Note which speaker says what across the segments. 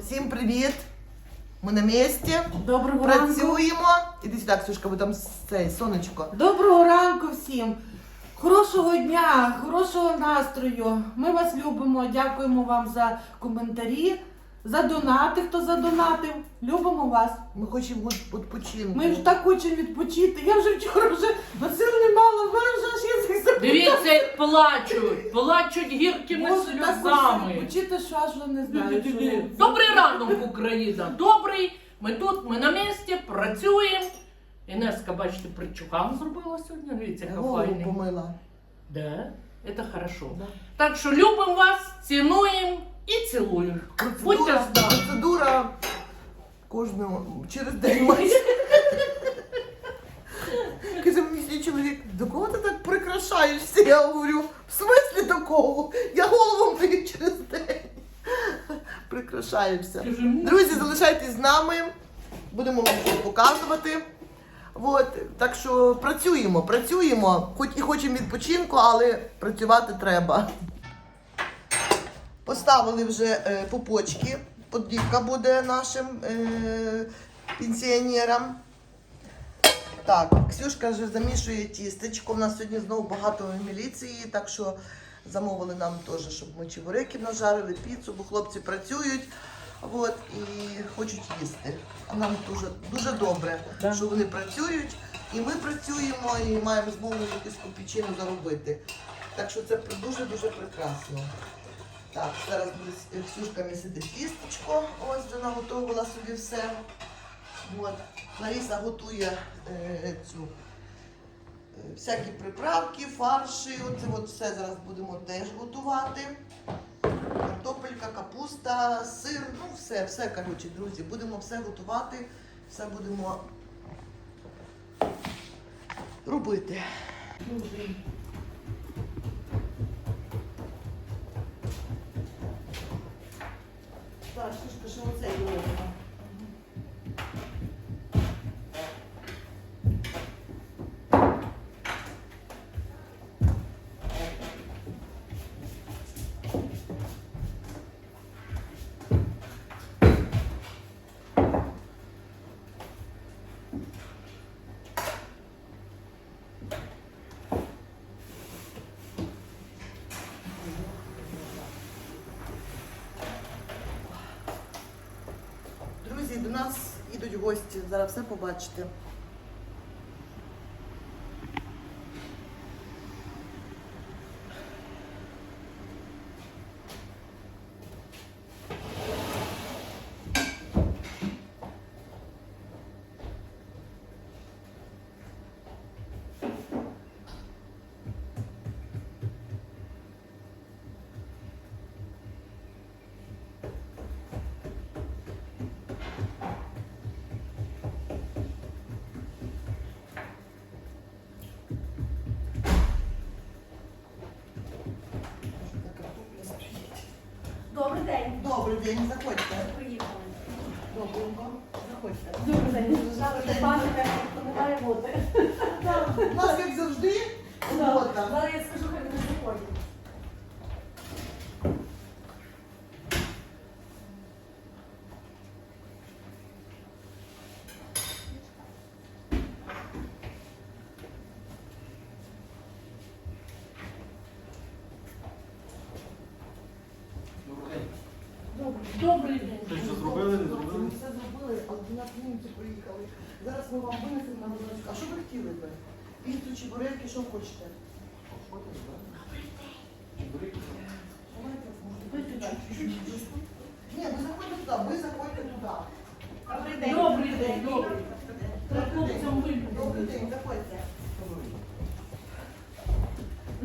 Speaker 1: Всім привіт! Ми на місці.
Speaker 2: Доброго ранку.
Speaker 1: Працюємо. Іди сюди, Ксюшка, бо там цей сонечко.
Speaker 2: Доброго ранку всім. Хорошого дня, хорошого настрою. Ми вас любимо. Дякуємо вам за коментарі, за донати, хто задонатив. Любимо вас.
Speaker 1: Ми хочемо від- відпочинку.
Speaker 2: Ми ж так хочемо відпочити. Я вже вчора вже на сил не мала, в мене вже.
Speaker 3: Дивіться, плачуть. Плачуть гіркими
Speaker 2: Боже, так
Speaker 3: сльозами.
Speaker 2: відпочити, що аж вже не знаю. що робити.
Speaker 3: Добрий ранок, Україна! Добрий! Ми тут, ми на місці, працюємо. Інеска, бачите, причукам зробила сьогодні. Дивіться, яка
Speaker 1: Голову
Speaker 3: файна.
Speaker 1: помила.
Speaker 3: Да, це хорошо.
Speaker 1: Да.
Speaker 3: Так що любимо вас, цінуємо і цілуємо. Будьте
Speaker 1: Процедура,
Speaker 3: здорові.
Speaker 1: процедура кожного через день майже. Каже мені свій чоловік, до кого ти так прикрашаєшся? Я говорю, в смислі такого? Я голову мию через день.
Speaker 3: Ну,
Speaker 1: Друзі, залишайтесь з нами. Будемо вам все показувати. От, так що працюємо, працюємо. Хоч і хочемо відпочинку, але працювати треба. Поставили вже е, пупочки. Подівка буде нашим е, пенсіонерам. Так, Ксюшка вже замішує тістечко. У нас сьогодні знову багато міліції, так що замовили нам теж, щоб ми чебуреків нажарили, піцу, бо хлопці працюють. От, і хочуть їсти. А нам дуже, дуже добре,
Speaker 3: Да.
Speaker 1: що вони працюють, і ми працюємо, і маємо змогу якусь копійчину заробити. Так що це дуже-дуже прекрасно. Так, зараз буде Ксюшка місити тістечко. Ось вже наготовила собі все. От. Лариса готує е, цю е, всякі приправки, фарші. Оце от все зараз будемо теж готувати. Картопелька, капуста, сир, ну все, все, коротше, друзі, будемо все готувати, все будемо робити. Так, що оце робимо? Друзі, до нас ідуть гості. Зараз все побачите.
Speaker 4: Добрий день.
Speaker 1: Добрий день, заходьте. Добренько, заходьте.
Speaker 4: Добрий день. Зараз пам'ятка, то не має бути.
Speaker 1: У нас, як завжди, робота.
Speaker 4: Зараз я скажу, хай не заходять.
Speaker 3: Добрий день.
Speaker 5: Ти що зробили, не зробили?
Speaker 1: Ми все зробили, але до нас німці. Зараз ми вам винесемо на будинок. А що ви хотіли би? Піцу, чебуреки, що хочете? Давайте, чуть-чуть. Ні, ви заходьте туди, ви заходьте туди.
Speaker 4: Добрий день.
Speaker 3: Добрий день, добрий.
Speaker 1: Добрий день.
Speaker 3: Хлопцям вийду.
Speaker 1: Добрий день, заходьте.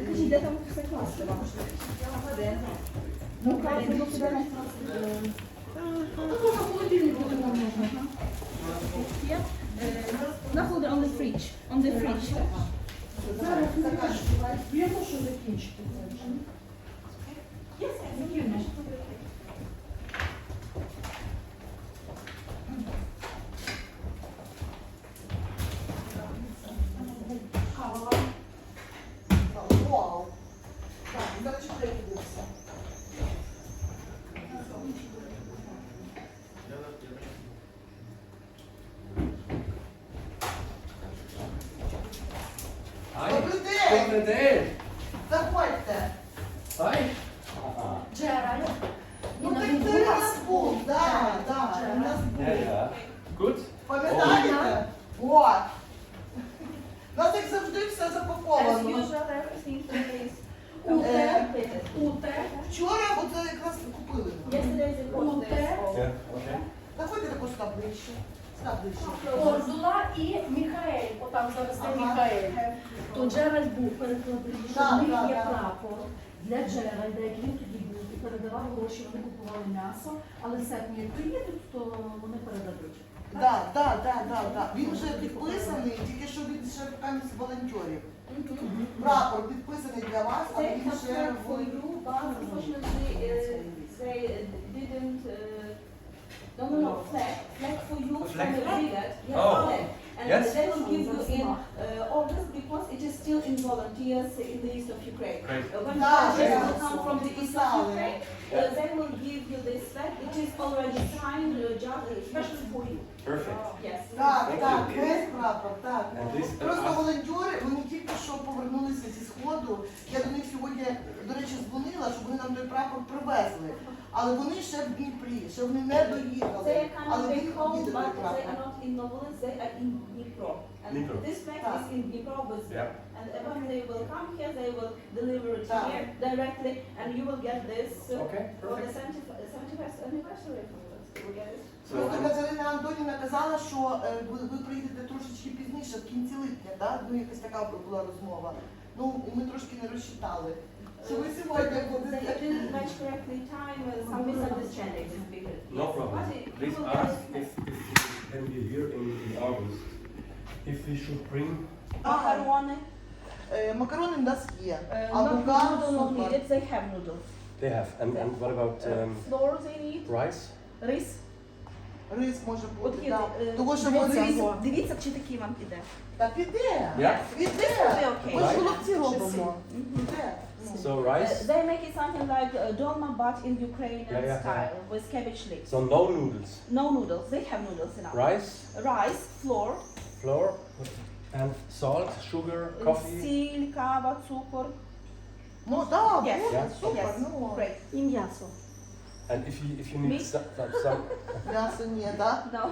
Speaker 4: Кажіть, де там все класти вам? Ну, класно, бо сюди не
Speaker 6: Not hold it on the fridge. On the fridge.
Speaker 1: Зараз закажете. Я можу закінчити. Вау! Так, зараз чебуреки дивимося.
Speaker 4: Yesterday they got
Speaker 2: Ute.
Speaker 4: this all.
Speaker 5: Yeah, okay.
Speaker 1: Ближче. Ближче.
Speaker 3: Ордула і Міхаель. Отам зараз це
Speaker 1: Ага.
Speaker 3: Міхаель. То Джеральд був перекладний, що
Speaker 1: Так,
Speaker 3: в них
Speaker 1: так,
Speaker 3: є
Speaker 1: так.
Speaker 3: прапор для Джеральда, як він тоді був, і передавав гроші, вони купували м'ясо, але серпні як приїдуть, то вони передадуть.
Speaker 1: Так, так, так, так, так. Він вже підписаний, тільки що він ще там з волонтерів. Прапор підписаний для вас, але
Speaker 4: They
Speaker 1: він
Speaker 4: have
Speaker 1: ще
Speaker 4: worked for
Speaker 1: в-
Speaker 4: you, but unfortunately uh, they didn't. Uh, No, no, no, flag. Flag for you
Speaker 5: flag?
Speaker 4: from the brigade. Yes,
Speaker 5: Oh.
Speaker 4: flag. And
Speaker 5: Yes?
Speaker 4: they will give you in uh, August because it is still in volunteers in the east of Ukraine.
Speaker 5: Great.
Speaker 4: Uh, when volunteers will come from the east of Ukraine, uh, they will give you this flag. It is already signed, uh, just, especially for you.
Speaker 5: Perfect.
Speaker 4: Yes.
Speaker 1: Так, так,
Speaker 5: you.
Speaker 1: весь прапор, так.
Speaker 5: And this,
Speaker 1: Просто
Speaker 5: uh,
Speaker 1: волонтери, вони тільки що повернулися зі сходу. Я до них сьогодні, до речі, дзвонила, щоб вони нам той прапор привезли. Але вони ще в Дніпрі, ще вони не
Speaker 4: They
Speaker 1: доїхали.
Speaker 4: are coming
Speaker 1: Але
Speaker 4: back
Speaker 1: він
Speaker 4: home,
Speaker 1: їде той
Speaker 4: but they
Speaker 1: прапор.
Speaker 4: are not in Novolis, they are in Dnipro. And
Speaker 5: Dnipro.
Speaker 4: this flag
Speaker 1: Ah.
Speaker 4: is in Dnipro with them.
Speaker 5: yeah.
Speaker 4: And when they will come here, they will deliver it
Speaker 1: Ah.
Speaker 4: here directly, and you will get this uh,
Speaker 5: Okay,
Speaker 4: for the
Speaker 5: perfect.
Speaker 4: 70 71st anniversary from us. You will get it.
Speaker 1: Просто Катерина Антонівна казала, що е, ви, ви приїдете трошечки пізніше, в кінці липня, так? Ну, якась така була розмова. Ну, ми трошки не розчитали. Що ви сьогодні
Speaker 4: They
Speaker 1: будете?
Speaker 4: didn't match correctly time, uh, some misunderstandings. is bigger.
Speaker 5: no problem.
Speaker 4: but it- you
Speaker 5: Please
Speaker 4: will
Speaker 5: ask
Speaker 4: it.
Speaker 5: if, if you can be here in, in August. If we should bring
Speaker 4: Macaroni,
Speaker 1: Е, Макарони в нас є.
Speaker 4: uh,
Speaker 1: А
Speaker 4: not
Speaker 1: лука
Speaker 4: noodle not
Speaker 1: супер.
Speaker 4: needed, they have noodles.
Speaker 5: They have. And, and what about
Speaker 4: Uh,
Speaker 5: um,
Speaker 4: flour they need,
Speaker 5: rice?
Speaker 4: рис.
Speaker 1: Рис може
Speaker 4: От
Speaker 1: бути,
Speaker 4: є,
Speaker 1: так.
Speaker 4: е,
Speaker 1: Того, що ми
Speaker 4: дивіться,
Speaker 1: рис...
Speaker 4: дивіться, чи такий вам піде.
Speaker 1: Так іде.
Speaker 5: Yeah.
Speaker 1: Іде.
Speaker 4: Це окей.
Speaker 1: Ми ж
Speaker 5: Right.
Speaker 1: голубці робимо.
Speaker 4: Mhm.
Speaker 1: Іде. Ну.
Speaker 5: So
Speaker 4: Uh,
Speaker 5: rice?
Speaker 4: they make it something like uh, dolma, but in Ukrainian
Speaker 5: Yeah, yeah,
Speaker 4: style with cabbage leaves.
Speaker 5: So no noodles.
Speaker 4: No noodles. They have noodles enough.
Speaker 5: Rice,
Speaker 4: Rice, flour,
Speaker 5: flour, and salt, sugar,
Speaker 4: uh,
Speaker 5: coffee.
Speaker 4: сіль, кава, цукор.
Speaker 1: Ну так,
Speaker 4: Yes.
Speaker 1: буде,
Speaker 5: Yeah.
Speaker 1: супер.
Speaker 4: Yes.
Speaker 1: Ну,
Speaker 4: Great.
Speaker 6: І м'ясо.
Speaker 5: And if you if you need some, some
Speaker 1: так?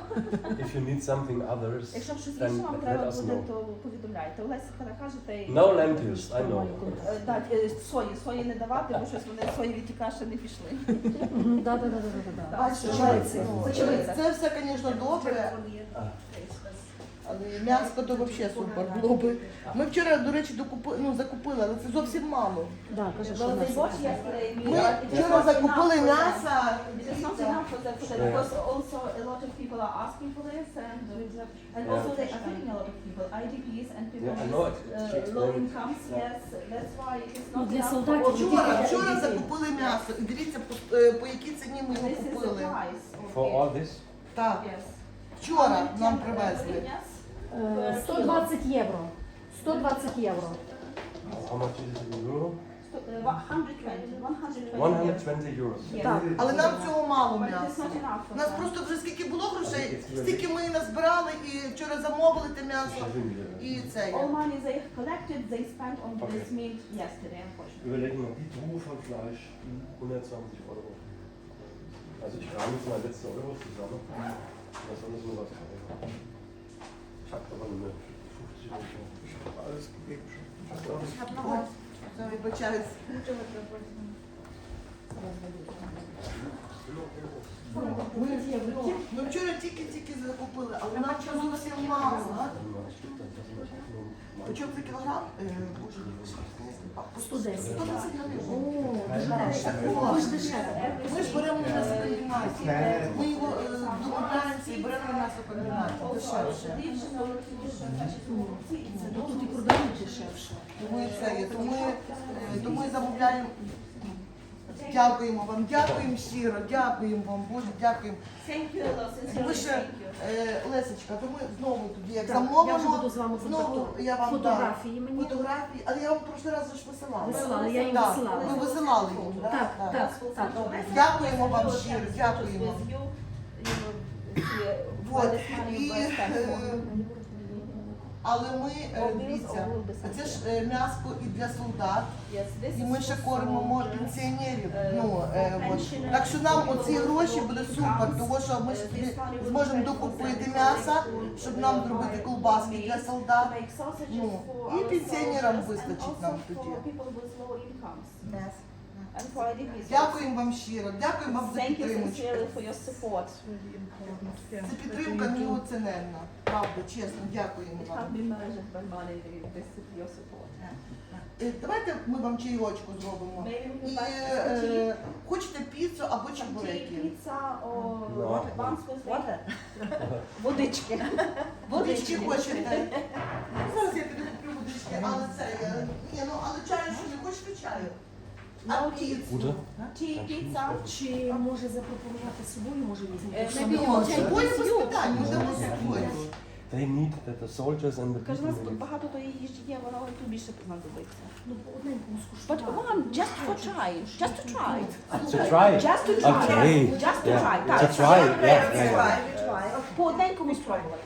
Speaker 5: If you need something others,
Speaker 4: Якщо щось
Speaker 5: then
Speaker 4: вам
Speaker 5: let
Speaker 4: треба
Speaker 5: us
Speaker 4: буде,
Speaker 5: know.
Speaker 4: то повідомляйте. Олеся кажете. і-
Speaker 5: No lentils, I know.
Speaker 4: Е, Так, е, сої, сої не давати, бо щось вони ті каші не пішли.
Speaker 6: Да, да, да, да, да, да.
Speaker 1: Бачите,
Speaker 4: Чечевиці.
Speaker 1: Це все, звісно, добре, але м'ясо то взагалі супер було би. Ми вчора, до речі, докупи, ну, закупили, але це зовсім мало.
Speaker 6: Да, каже, що
Speaker 1: Ми вчора
Speaker 4: not
Speaker 1: закупили
Speaker 4: enough for them.
Speaker 1: м'ясо.
Speaker 4: It is not enough for that, for that
Speaker 5: Yeah.
Speaker 4: because also a lot of people are asking for this and and
Speaker 5: Yeah.
Speaker 4: also they are feeding a lot of people, IDPs and people
Speaker 5: Yeah, I
Speaker 4: with
Speaker 5: know it. She
Speaker 4: uh, low
Speaker 5: explained it.
Speaker 4: incomes. Yes, that's why it is
Speaker 6: Ну,
Speaker 4: not
Speaker 6: для
Speaker 4: enough.
Speaker 6: солдатів
Speaker 4: for
Speaker 1: Вчора,
Speaker 4: all.
Speaker 1: вчора закупили м'ясо. І дивіться, по, е, по якій ціні ми його
Speaker 4: This is the
Speaker 1: купили.
Speaker 4: price. of
Speaker 5: For
Speaker 4: it.
Speaker 5: all this,
Speaker 1: Так,
Speaker 4: Yes.
Speaker 1: вчора нам
Speaker 4: 110
Speaker 1: привезли.
Speaker 4: Yes.
Speaker 6: Е, 120 євро. 120 євро.
Speaker 5: how much is it in euro?
Speaker 4: Uh, 120. 120.
Speaker 5: 120 euros.
Speaker 6: Так.
Speaker 1: Але нам цього мало м'яса.
Speaker 4: not enough for
Speaker 1: У нас просто вже скільки було грошей, стільки ми назбирали і вчора замовили те м'ясо. І це
Speaker 4: All
Speaker 1: є.
Speaker 4: money they collected, they spent on
Speaker 5: Okay.
Speaker 4: this meat yesterday, unfortunately.
Speaker 5: Überlegen wir, die Truhe von Fleisch, 120 Euro. Also ich rame jetzt mal letzte Euro zusammen. Was soll nur was
Speaker 1: вибачаюсь. Ми, ну, вчора тільки-тільки закупили, але нам це зовсім мало. а? Почем за кілограм? Е, Боже, по
Speaker 6: 110.
Speaker 1: 110 гривень. Ми ж беремо на комбінаті. І беремо на комбінаті. Дешевше.
Speaker 6: Ну, тут і продають дешевше.
Speaker 1: Тому і це є. Тому, е, тому і замовляємо. Дякуємо вам, дякуємо щиро, дякуємо вам, Боже, дякуємо.
Speaker 4: Thank you, Ella, sincerely,
Speaker 1: Ви ще,
Speaker 4: thank you.
Speaker 1: е, Лесечка, то ми знову тоді, як
Speaker 6: Так, я вже
Speaker 1: замовимо,
Speaker 6: буду з вами
Speaker 1: знову
Speaker 6: фото-
Speaker 1: я вам
Speaker 6: фотографії мені.
Speaker 1: фотографії, але я вам прошлий раз же ж висилала.
Speaker 6: Висилала, я їм
Speaker 1: Так,
Speaker 6: висилала.
Speaker 1: Ви висилали їм, так?
Speaker 6: Так, так.
Speaker 1: Дякуємо вам щиро, дякуємо.
Speaker 4: With
Speaker 1: Вот. І, е, але ми, е, дивіться, це ж е, м'ясо і для солдат,
Speaker 4: Yes,
Speaker 1: і ми ще кормимо
Speaker 4: soldiers.
Speaker 1: пенсіонерів. Ну, от. Так що нам оці гроші буде супер, тому що ми зможемо докупити м'яса, щоб нам зробити колбаски для солдат. Ну, і пенсіонерам вистачить нам тоді.
Speaker 4: And for.
Speaker 1: Дякуємо вам щиро, дякуємо вам за
Speaker 4: Thank you
Speaker 1: підтримку.
Speaker 4: sincerely for your support.
Speaker 1: Це підтримка неоціненна. Правда, чесно, дякуємо
Speaker 4: It
Speaker 1: вам.
Speaker 4: can't be measured by money, this is your support.
Speaker 1: Е, Давайте ми вам чайочку зробимо.
Speaker 4: Maybe we
Speaker 1: І
Speaker 4: can buy some tea,
Speaker 1: е, хочете піцу або
Speaker 4: some tea,
Speaker 1: чебуреки?
Speaker 4: pizza or water. Водички.
Speaker 1: Водички хочете? Зараз я піду куплю водички, але це я. Ні, ну але чаю що не хочете чаю?
Speaker 4: Tea, pizza.
Speaker 6: Чи може запропонувати собою, може візьмете?
Speaker 5: They need that the soldiers and the
Speaker 4: Каже, у нас
Speaker 5: people.
Speaker 4: багато тої їжі є, вона тут більше знадобиться.
Speaker 6: Ну, по одненькому
Speaker 4: But
Speaker 6: скуштувати.
Speaker 4: one, just for try, just to try.
Speaker 5: To try.
Speaker 4: Just to try.
Speaker 5: Okay.
Speaker 4: Just to
Speaker 5: Yeah.
Speaker 4: try.
Speaker 5: To
Speaker 4: Так.
Speaker 5: try. Yeah. yeah, yeah.
Speaker 4: По одненькому спробувати.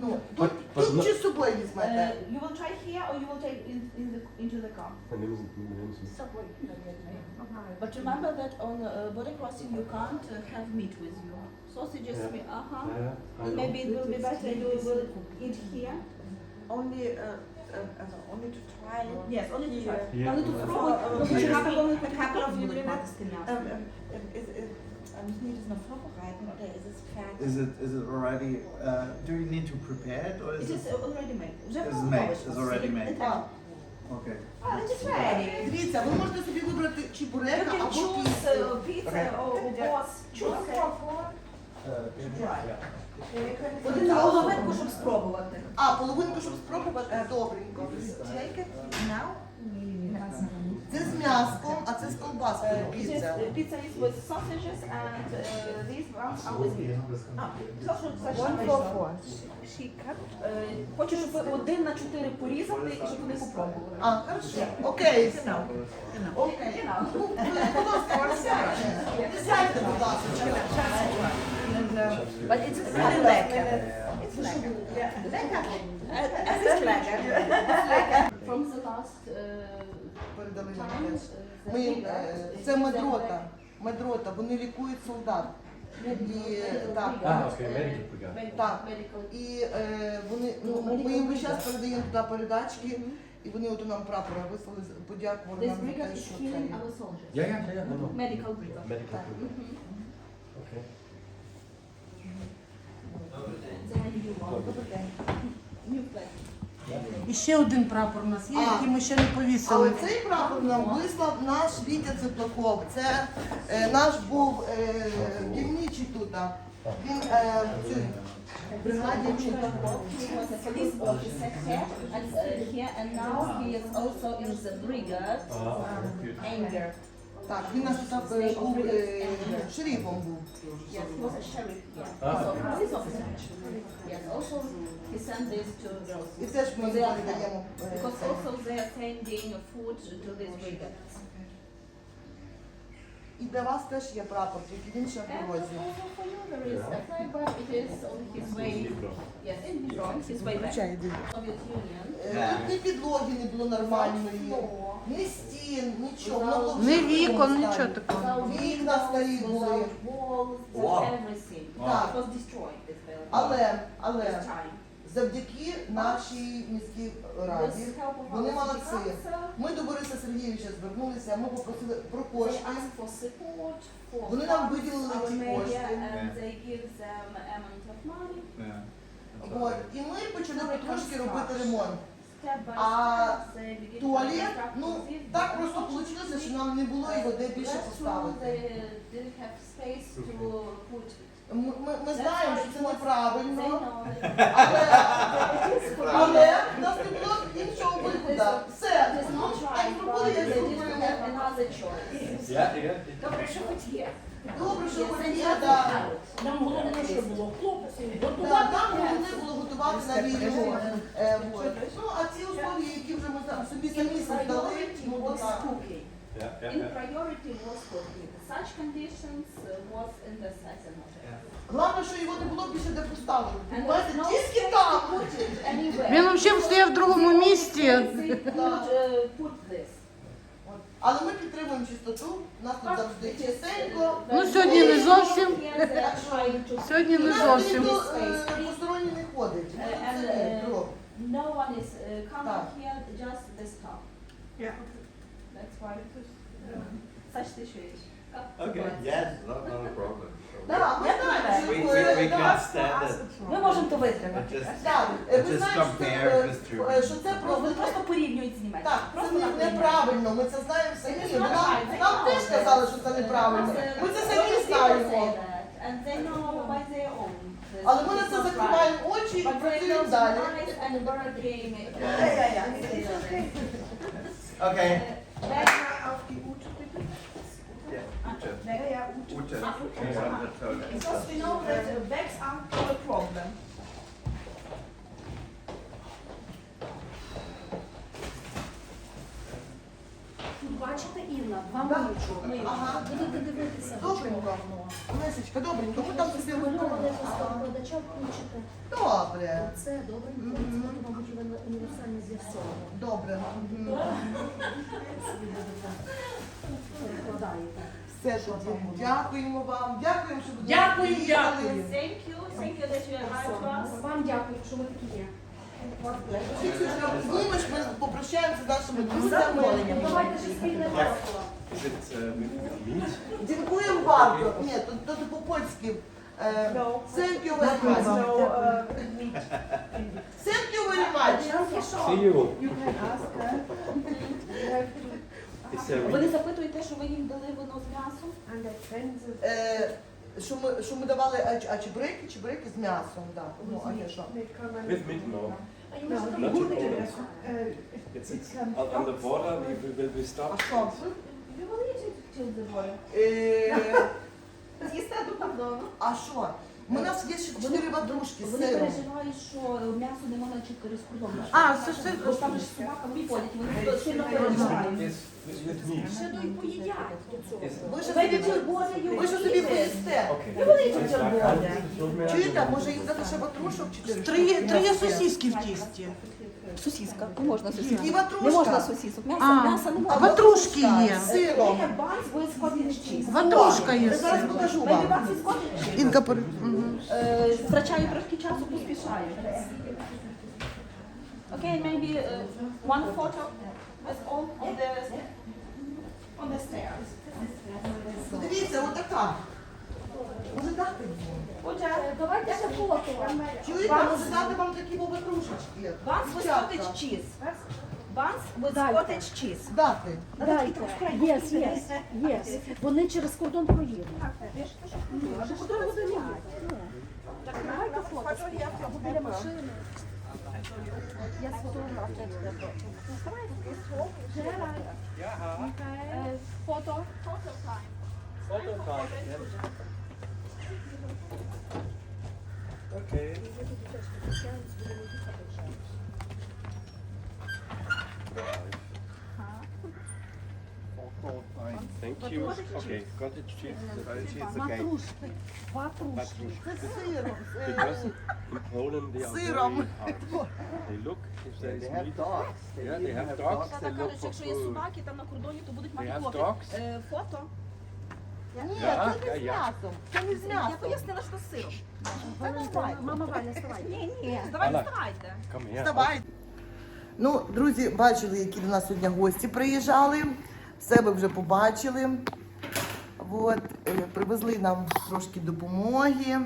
Speaker 1: Ну,
Speaker 5: But-
Speaker 1: тут,
Speaker 5: but
Speaker 1: тут
Speaker 5: no-
Speaker 1: чи з собою
Speaker 4: Uh,
Speaker 1: візьмете?
Speaker 4: you will try here or you will take in, in the, into the car?
Speaker 5: Dann nehmen Sie- nehmen Sie-
Speaker 4: But remember that on uh, border crossing you can't uh, have meat with you. Sausages,
Speaker 5: Yeah.
Speaker 4: meat, uh-huh.
Speaker 5: Ja, ja, I know.
Speaker 4: Maybe it will be better you will eat here.
Speaker 7: Only, uh, uh, also only to try.
Speaker 4: Yes, only to try.
Speaker 5: Here.
Speaker 4: Але тут спробуй, ну, хоч couple of couple of minutes.
Speaker 7: Ähm, ähm, ähm, ist, ist, ähm, müssen die das noch vorbereiten oder ist es fertig?
Speaker 8: Is it is it already? Uh, do you need to prepare it or is
Speaker 4: It
Speaker 8: it?
Speaker 4: is already made. Вже
Speaker 8: It's made, it's already made.
Speaker 4: Так.
Speaker 8: Okay.
Speaker 4: Ah, it is ready.
Speaker 1: Дивіться, ви можете собі вибрати
Speaker 4: You
Speaker 1: чебурека
Speaker 4: can
Speaker 1: або
Speaker 4: choose
Speaker 1: піцу.
Speaker 4: uh, pizza or boss. Choose Один половинку, щоб спробувати.
Speaker 1: А, половинку, щоб спробувати, добренько.
Speaker 7: Take it now?
Speaker 1: Це з м'яском, а це з колбаскою
Speaker 4: Uh,
Speaker 1: піца.
Speaker 4: uh, pizza is with sausages and uh, these ones are with meat. Ah, sausage sausage
Speaker 7: One
Speaker 4: sausage.
Speaker 7: for four. She cut.
Speaker 4: Е, Хочу, щоб ви один на чотири порізали і щоб вони попробували.
Speaker 1: А, хорошо. Окей. Окей. Ну, будь ласка, присядьте. Присядьте, будь ласка.
Speaker 4: But it's really lekker. It's lekker. From the last uh,
Speaker 1: Передали
Speaker 4: uh,
Speaker 1: теж. Ми, е, це медрота. Медрота, вони лікують солдат. І, так,
Speaker 5: Ah, okay, medical brigade.
Speaker 1: Так. І е, вони, ну, ми їм весь час передаємо туди передачки, і вони от нам прапора вислали, подякували
Speaker 4: This
Speaker 1: нам за
Speaker 4: brigade
Speaker 1: те,
Speaker 4: is
Speaker 1: що це
Speaker 4: healing
Speaker 1: є.
Speaker 4: our soldiers. Medical brigade.
Speaker 5: Medical. Okay.
Speaker 4: Це new.
Speaker 2: І ще один прапор у нас є,
Speaker 1: А.
Speaker 2: який ми ще не повісили.
Speaker 1: Але цей прапор нам вислав наш Вітя Цеплаков. Це е, наш був е, дільничий тут. Він е, в цій бригаді
Speaker 4: He was a police officer here and, uh, here and now he is also in the brigade. Anger.
Speaker 1: так, він нас тут е, був е, шерифом був.
Speaker 4: Yes, he was a sheriff here.
Speaker 5: Ah.
Speaker 4: He's a police officer. Yes, also he sent this to girls.
Speaker 1: І теж ми
Speaker 4: For their
Speaker 1: передаємо.
Speaker 4: help.
Speaker 1: е,
Speaker 4: Because
Speaker 1: це.
Speaker 4: also they are sending food to this brigade.
Speaker 1: І для вас теж є прапор, тільки він ще в
Speaker 4: Union.
Speaker 1: Е, Тут ні підлоги не було нормальної, ні стін, нічого.
Speaker 2: Ні вікон, нічого такого.
Speaker 1: Вікна старі були. Так. Але, але. Завдяки нашій міській раді, вони молодці. Ми до Бориса Сергійовича звернулися, ми попросили про кошти. Вони нам виділили ці кошти.
Speaker 4: amount of money.
Speaker 1: От. І ми почали потрошки робити ремонт. А Туалет, ну так просто вийшло, що нам не було його де більше поставити. Ми, ми, ми знаємо, що це неправильно, але, але в нас не було іншого виходу. Все, так зробили.
Speaker 5: Ja, ja.
Speaker 4: Добре, що хоч є.
Speaker 1: Добре, що хоч є,
Speaker 4: out.
Speaker 3: Нам головне, що було готувати.
Speaker 1: Там головне було готувати на війну. Е. Ну, а ці условия, які вже ми собі самі создали, ну, так.
Speaker 5: Ja, ja,
Speaker 4: In priority was cooking. Such conditions was in the second.
Speaker 1: Головне, що його не було більше де поставити.
Speaker 4: And
Speaker 1: Понимаєте,
Speaker 4: there's no
Speaker 1: тільки там.
Speaker 4: anywhere.
Speaker 2: Він взагалі стояв в другому місці.
Speaker 4: They could uh, put this.
Speaker 1: Але ми підтримуємо чистоту, у нас тут завжди чистенько.
Speaker 2: Ну, сьогодні не зовсім.
Speaker 4: Here they are trying to-
Speaker 2: Сьогодні не зовсім.
Speaker 1: ніхто е, посторонній не ходить. Ми
Speaker 4: Е,
Speaker 1: тут
Speaker 4: and, е,
Speaker 1: кров.
Speaker 4: No one is uh, coming here, just the staff.
Speaker 7: Yeah.
Speaker 4: That's why such situation.
Speaker 8: Okay. Yes, not, not a problem.
Speaker 1: Да, ми знаємо,
Speaker 8: We, we, we
Speaker 1: е,
Speaker 8: can't stand it.
Speaker 4: Ми можемо то витримати.
Speaker 8: just,
Speaker 1: Так, е, ви
Speaker 8: just
Speaker 1: знаєте,
Speaker 8: compare
Speaker 1: що,
Speaker 8: with
Speaker 1: е, що це
Speaker 4: Ну,
Speaker 1: просто
Speaker 4: Вони просто порівнюють з
Speaker 1: Так,
Speaker 4: Німеччиною.
Speaker 1: це не- неправильно, ми це знаємо самі.
Speaker 4: It's
Speaker 1: Нам, нам теж казали, що це неправильно. Ми це самі знаємо. Але ми на це закриваємо очі і працюємо далі.
Speaker 4: okay.
Speaker 8: Okay.
Speaker 7: Auf die Ute bitte.
Speaker 8: Yeah,
Speaker 7: Ja, ja, Ute.
Speaker 8: Ute. She's on the toilet.
Speaker 7: Because we know that uh, bags are a problem.
Speaker 6: Тут бачите, Інна, два
Speaker 1: Да.
Speaker 6: миючу.
Speaker 1: Ага.
Speaker 6: Будете дивитися.
Speaker 1: Добренько. Лесечка, добренько, ми там собі
Speaker 6: Намальоване
Speaker 1: розберемо.
Speaker 6: викладача включите.
Speaker 1: Добре,
Speaker 6: Це добренько.
Speaker 1: Мгм.
Speaker 6: Це, мабуть, універсальне для всього.
Speaker 1: добре. Мгм.
Speaker 6: Собі будете перекладаєте.
Speaker 1: Все тоді. Дякуємо вам. Дякуємо, що ви до нас
Speaker 3: Дякую,
Speaker 1: приїхали.
Speaker 3: дякую.
Speaker 4: Thank you, thank you that you are to us.
Speaker 6: Вам дякую, що ви такі є.
Speaker 1: Знімеш, ми попрощаємося з нашими друзями.
Speaker 6: Давайте ще спільне масло.
Speaker 5: Is it uh, meat?
Speaker 1: Дякуємо bardzo. Ні, то, то по-польськи. Е,
Speaker 7: No.
Speaker 1: Thank you very much.
Speaker 7: Uh.
Speaker 1: Thank you very much.
Speaker 5: See you.
Speaker 7: You can ask her. You have to.
Speaker 4: Ви не запитуєте, що ви їм дали вино з м'ясом?
Speaker 1: Е, що, ми, що ми давали а, а чебреки, чебреки з м'ясом. Да. Ну, а я що?
Speaker 5: With meat? No.
Speaker 6: А
Speaker 7: No,
Speaker 6: можна
Speaker 7: the
Speaker 5: Not
Speaker 7: Ute,
Speaker 5: at all. It's, it's on, on the border. We, we will we
Speaker 1: А
Speaker 5: stop.
Speaker 1: що? Е, а? У нас є ще чотири ватрушки з
Speaker 4: Вони
Speaker 1: сиром.
Speaker 4: переживають, що м'ясо не можна через кордон.
Speaker 2: А, це ж
Speaker 4: Бо там ж собака виходять, вони сильно переживають.
Speaker 6: Ще й поїдять до цього.
Speaker 1: Ви собі,
Speaker 4: bother you.
Speaker 1: ви що собі поїсте?
Speaker 5: kein Problem.
Speaker 1: Чуєте, може їм дати ще ватрушок чотири
Speaker 2: Три, три сосиски в тісті.
Speaker 4: Сосиска. Не можна
Speaker 1: І.
Speaker 4: Не можна сосисок. М'ясо,
Speaker 2: А,
Speaker 4: м'ясо не можна.
Speaker 2: ватрушки є.
Speaker 1: Сиром.
Speaker 2: Ватрушка
Speaker 1: Я
Speaker 2: є.
Speaker 1: зараз покажу вам.
Speaker 2: Інка, пер- мгм.
Speaker 4: Е, Втрачаю трошки часу, поспішаю. Okay, maybe uh, one photo with all on the on the stairs.
Speaker 1: Дивіться, отака. Може дати?
Speaker 4: Отже,
Speaker 6: Давайте ще фото.
Speaker 1: Чуєте, може дати вам такі
Speaker 4: with
Speaker 1: Дівчатка.
Speaker 4: cottage cheese. Buns with
Speaker 6: Дайте.
Speaker 4: cottage.
Speaker 1: Дати.
Speaker 6: Дайте. Єс, єс, єс. Вони через кордон проїдуть. Давайте фото. Біля машини. Я сфотографую. Е, Фото.
Speaker 5: Okay. Thank you. Okay, cottage cheese. Cottage cheese, okay.
Speaker 6: Ватрушки. Ватрушки.
Speaker 1: Це з сиром. Е,
Speaker 5: Because in Poland they are
Speaker 1: Сиром.
Speaker 5: very hard. They look if there is meat. Yeah, they have dogs. They look
Speaker 4: каже,
Speaker 5: for
Speaker 4: якщо є
Speaker 5: food.
Speaker 4: собаки там на кордоні, то будуть
Speaker 5: They
Speaker 4: мати
Speaker 5: have dogs.
Speaker 4: Е, Фото.
Speaker 1: Ні,
Speaker 5: Я,
Speaker 1: це не
Speaker 5: я,
Speaker 1: з
Speaker 5: я.
Speaker 1: м'ясом. Це не з
Speaker 4: Я
Speaker 1: м'ясом.
Speaker 4: пояснила, що з сиром.
Speaker 1: Це нормально.
Speaker 6: Мама Ваня, вставай.
Speaker 4: Ні, ні, давайте,
Speaker 5: Алла.
Speaker 4: вставайте.
Speaker 5: Come here.
Speaker 1: Давай. Ну, друзі, бачили, які до нас сьогодні гості приїжджали. Все ви вже побачили. От, е, привезли нам трошки допомоги.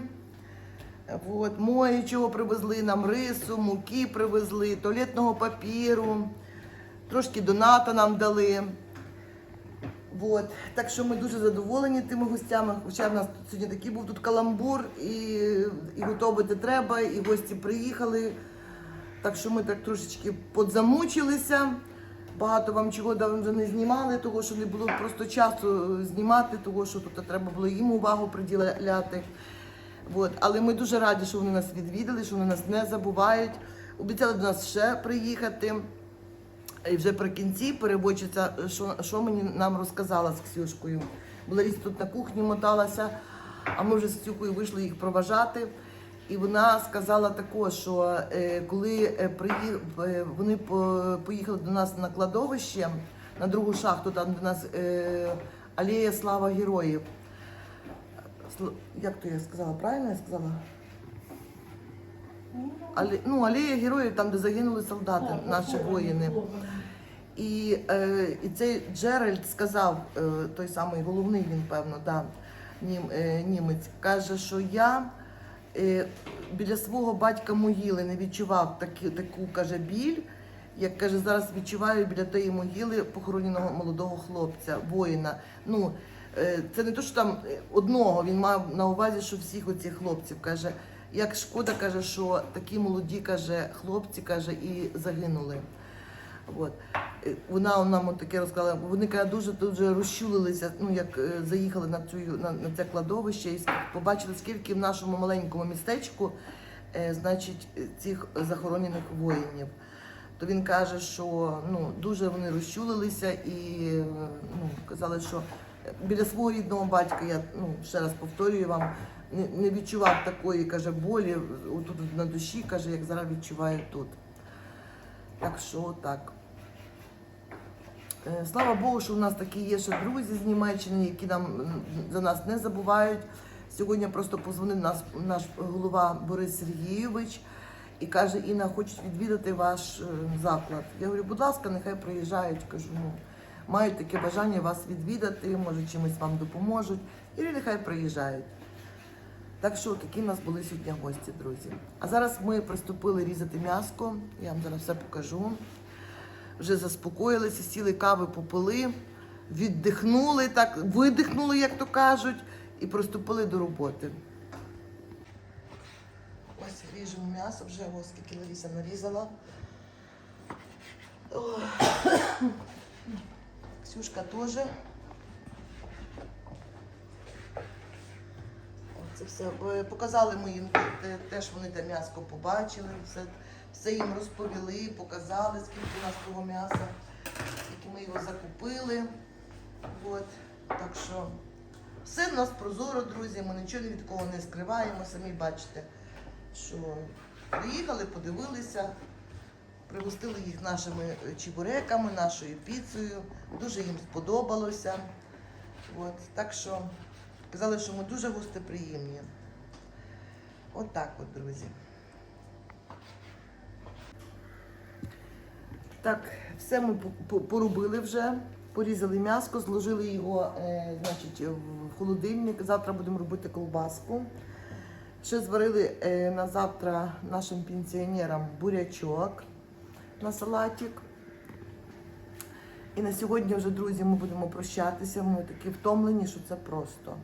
Speaker 1: От, моючого привезли нам рису, муки привезли, туалетного папіру, трошки доната нам дали. От. Так що ми дуже задоволені тими гостями. Хоча в нас тут сьогодні такий був тут каламбур, і, і готувати треба, і гості приїхали. Так що ми так трошечки подзамучилися. Багато вам чого давно не знімали, того що не було просто часу е, знімати, того що тут треба було їм увагу приділяти. От. Але ми дуже раді, що вони нас відвідали, що вони нас не забувають. Обіцяли до нас ще приїхати. І вже при кінці переводчиця, що, що мені нам розказала з Ксюшкою. Була річ тут на кухні моталася, а ми вже з Ксюхою вийшли їх проважати. І вона сказала також, що е, коли е, е, вони поїхали до нас на кладовище, на другу шахту, там де нас алея слава героїв. Як то я сказала? Правильно я сказала? Але, ну, алея героїв, там, де загинули солдати, наші воїни. І, е, і цей Джеральд сказав, е, той самий головний він, певно, да, нім, е, німець, каже, що я біля свого батька могили не відчував такі, таку каже, біль, як каже, зараз відчуваю біля тієї могили похороненого молодого хлопця, воїна. Ну, е, це не то, що там е, одного, він мав на увазі, що всіх оцих хлопців каже. Як шкода каже, що такі молоді каже, хлопці каже, і загинули. От. Е, Вона нам таке розказала. Вони каже, дуже дуже розчулилися, ну як е, заїхали на цю на, на це кладовище і побачили, скільки в нашому маленькому містечку, е, значить, цих захоронених воїнів. То він каже, що ну дуже вони розчулилися і ну, казали, що біля свого рідного батька я ну ще раз повторюю вам. Не, не відчував такої, каже, болі тут на душі, каже, як зараз відчуваю тут. Так що так. Е, Слава Богу, що в нас такі є ще друзі з Німеччини, які нам за нас не забувають. Сьогодні просто позвонив нас наш голова Борис Сергійович і каже: Інна, хочуть відвідати ваш е, заклад. Я говорю, будь ласка, нехай приїжджають. Кажу, ну мають таке бажання вас відвідати, може чимось вам допоможуть. І нехай приїжджають. Так що такі в нас були сьогодні гості, друзі. А зараз ми приступили різати м'яско. Я вам зараз все покажу. Вже заспокоїлися, сіли кави попили, віддихнули, так, видихнули, як то кажуть, і приступили до роботи. Ось ріжемо м'ясо, вже ось скільки Ларіса нарізала. Ой. Ксюшка теж. Це все е, показали ми їм те- те- теж вони те м'яско побачили, все, все їм розповіли, показали, скільки у нас того м'яса, скільки ми його закупили. От. Так що все в нас прозоро, друзі, ми нічого ні від кого не скриваємо, самі бачите, що приїхали, подивилися, пригостили їх нашими чебуреками, нашою піцею. Дуже їм сподобалося. От. Так що Казали, що ми дуже гостеприємні. От так от, друзі. Так, все ми по- по- порубили вже, порізали м'яско, зложили його е, значить, в холодильник. Завтра будемо робити колбаску. Ще зварили е, на завтра нашим пенсіонерам бурячок на салатик. І на сьогодні вже, друзі, ми будемо прощатися. Ми такі втомлені, що це просто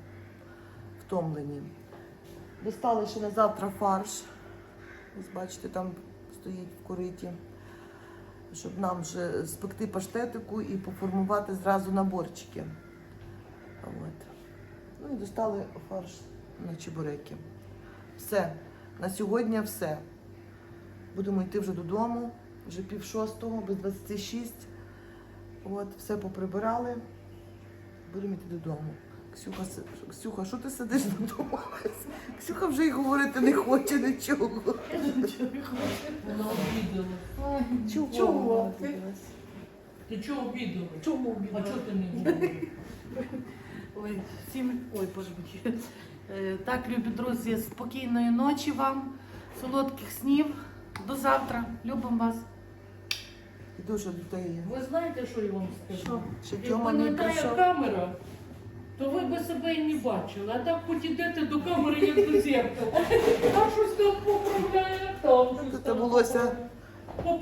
Speaker 1: втомлені. Достали ще на завтра фарш. Ось бачите, там стоїть в кориті. Щоб нам вже спекти паштетику і поформувати зразу наборчики. От. Ну і достали фарш на чебуреки. Все. На сьогодні все. Будемо йти вже додому, вже пів шостого, без 26. От, все поприбирали. Будемо йти додому. Ксюха, Ксюха, що ти сидиш додому? Ксюха вже й говорити не хоче нічого.
Speaker 3: Вона обідала.
Speaker 1: Чого?
Speaker 2: Чого?
Speaker 3: Ти чого обідала?
Speaker 2: Чому
Speaker 3: А чого ти не говориш?
Speaker 2: Ой, всім ой, боже мій. Е, Так, любі друзі, спокійної ночі вам, солодких снів. До завтра. Любимо вас.
Speaker 1: Іду що до.
Speaker 3: Ви знаєте, що я вам скажу?
Speaker 1: Що
Speaker 3: Якби
Speaker 1: Тьома
Speaker 3: не
Speaker 1: не прийшов.
Speaker 3: камера, то ви би себе і не бачили. А так підійдете до камери, як до зеркала. Там щось там поправляє, там щось
Speaker 1: Це
Speaker 3: там
Speaker 1: волосся.
Speaker 3: по-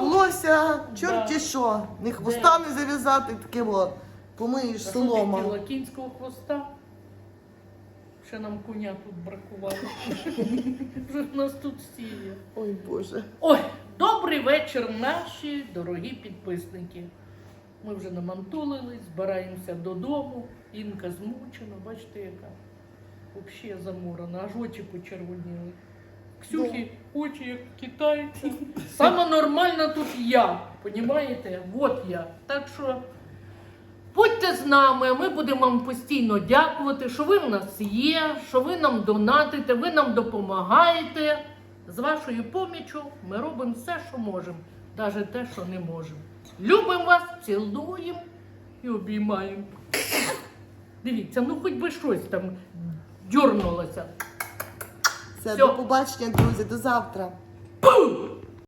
Speaker 1: Волосся, чорті
Speaker 3: Да.
Speaker 1: що. Не хвоста не зав'язати, таке от. Помиєш солома.
Speaker 3: що Кінського хвоста. Ще нам коня тут бракувало. Вже нас тут всі є.
Speaker 1: Ой Боже.
Speaker 3: Ой, добрий вечір, наші дорогі підписники. Ми вже намантулились, збираємося додому. Інка змучена, бачите, яка взагалі заморана, аж очі почервоніли. Ксюхі очі, як китайці. Сама нормальна тут я, понімаєте? От я. Так що будьте з нами, ми будемо вам постійно дякувати, що ви в нас є, що ви нам донатите, ви нам допомагаєте. З вашою поміччю ми робимо все, що можемо, навіть те, що не можемо. Любимо вас, цілуємо і обіймаємо. Дивіться, ну хоч би щось там дьорнулося.
Speaker 1: Все,
Speaker 3: Всьо.
Speaker 1: до побачення, друзі, до завтра.
Speaker 3: Пу!